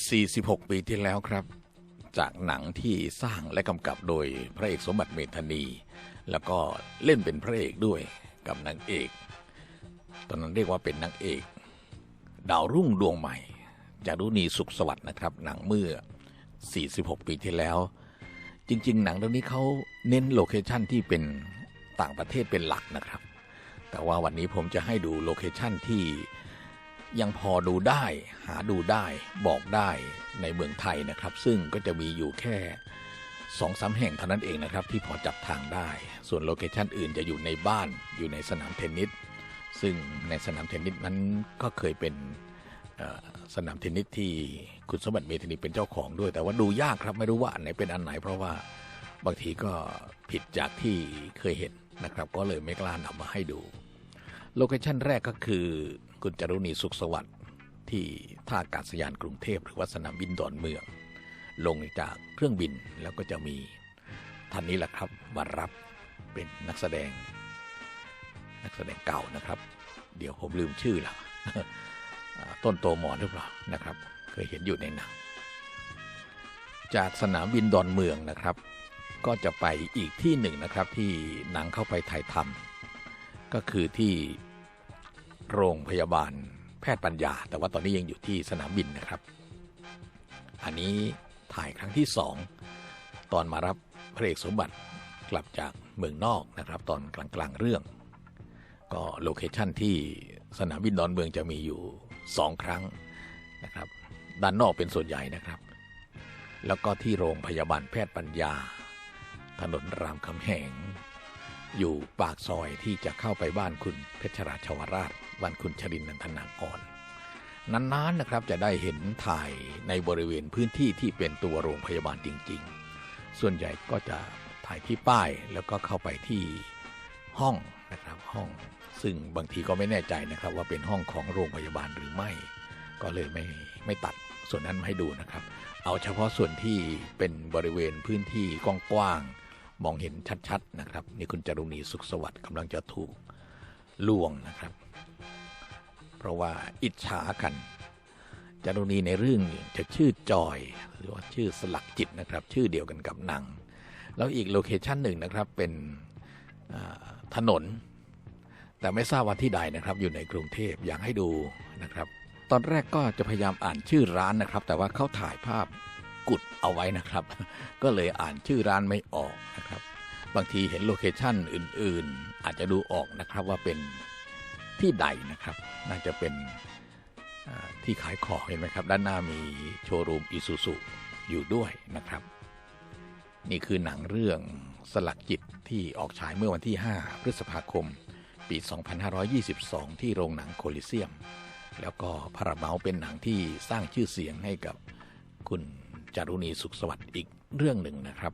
46 ปีที่แล้วครับ จากหนังที่สร้างและกำกับโดยพระเอกสมบัติเมธานี แล้วก็เล่นเป็นพระเอกด้วยกับนางเอก ตอนนั้นเรียกว่าเป็นนางเอก ดาวรุ่งดวงใหม่ จารุณีสุขสวัสดิ์นะครับ หนังเมื่อ 46 ปีที่แล้ว จริง ๆ หนังเรื่องนี้เขาเน้นโลเคชั่นที่เป็นต่างประเทศเป็นหลักนะครับ แต่ว่าวันนี้ผมจะให้ดูโลเคชั่นที่ ยังพอดูได้ หาดูได้บอกได้ในเมืองไทยนะครับ ซึ่งก็จะมีอยู่แค่สองสามแห่งเท่านั้นเองนะครับ ที่พอจับทางได้ ส่วนโลเคชันอื่นจะอยู่ในบ้านอยู่ในสนามเทนนิสซึ่งในสนามเทนนิสนั้นก็เคยเป็นสนามเทนนิสที่คุณสมบัติเมธานีเป็นเจ้าของด้วย แต่ว่าดูยากครับไม่รู้ว่าอันไหนเป็นอันไหน เพราะว่าบางทีก็ผิดจากที่เคยเห็นนะครับ ก็เลยไม่กล้านำมาให้ดู โลเคชันแรกก็คือ คุณจรุณีสุขสวัสดิ์ที่ท่าอากาศยานกรุงเทพหรือว่าสนามบินดอนเมือง ลงจากเครื่องบินแล้วก็จะมีท่านนี้แหละครับมารับเป็นนักแสดง นักแสดงเก่านะครับ เดี๋ยวผมลืมชื่อแล้วต้นโตหมอนหรือเปล่านะครับ เคยเห็นอยู่ในหนังจากสนามบินดอนเมืองนะครับ ก็จะไปอีกที่หนึ่งนะครับที่หนังเข้าไปถ่ายทำก็คือที่ โรงพยาบาลแพทย์ปัญญา แต่ว่าตอนนี้ยังอยู่ที่สนามบินนะครับ อันนี้ถ่ายครั้งที่สองตอนมารับพระเอกสมบัติกลับจากเมืองนอกนะครับ ตอนกลางกลางๆเรื่อง ก็โลเคชั่นที่สนามบินดอนเมืองจะมีอยู่สองครั้งนะครับ ด้านนอกเป็นส่วนใหญ่นะครับ แล้วก็ที่โรงพยาบาลแพทย์ปัญญา ถนนรามคำแหงอยู่ปากซอยที่จะเข้าไปบ้านคุณเพชรราชวราช บ้านคุณชรินนันทนากรนานๆนะครับจะได้เห็นถ่ายในบริเวณพื้นที่ที่เป็นตัวโรงพยาบาลจริง ๆ ส่วนใหญ่ก็จะถ่ายที่ป้ายแล้วก็เข้าไปที่ห้องนะครับห้อง ซึ่งบางทีก็ไม่แน่ใจนะครับว่าเป็นห้องของโรงพยาบาลหรือไม่ ก็เลยไม่ไม่ตัดส่วนนั้นมาให้ดูนะครับ เอาเฉพาะส่วนที่เป็นบริเวณพื้นที่กว้างๆมองเห็นชัดๆนะครับนี่คุณจารุณีสุขสวัสดิ์กำลังจะถูกลวงนะครับ เพราะว่าอิจฉากันจารุณีในเรื่องจะชื่อจอย หรือว่าชื่อสลักจิตนะครับ ชื่อเดียวกันกับหนัง แล้วอีกโลเคชันหนึ่งนะครับเป็นถนน แต่ไม่ทราบว่าที่ใดนะครับ อยู่ในกรุงเทพอยากให้ดูนะครับ ตอนแรกก็จะพยายามอ่านชื่อร้านนะครับ แต่ว่าเขาถ่ายภาพกุดเอาไว้นะครับ ก็เลยอ่านชื่อร้านไม่ออกนะครับ บางทีเห็นโลเคชันอื่น ๆ อาจจะดูออกนะครับว่าเป็น ที่ใดนะครับ น่าจะเป็นที่ขายของเห็นไหมครับ ด้านหน้ามีโชว์รูมอิซูซุอยู่ด้วยนะครับ นี่คือหนังเรื่องสลักจิตที่ออกฉายเมื่อวันที่ 5 พฤษภาคม ปี 2522 ที่โรงหนังโคลิเซียม แล้วก็พาราเมาเป็นหนังที่สร้างชื่อเสียงให้กับคุณจารุณีสุขสวัสดิ์อีกเรื่องหนึ่งนะครับ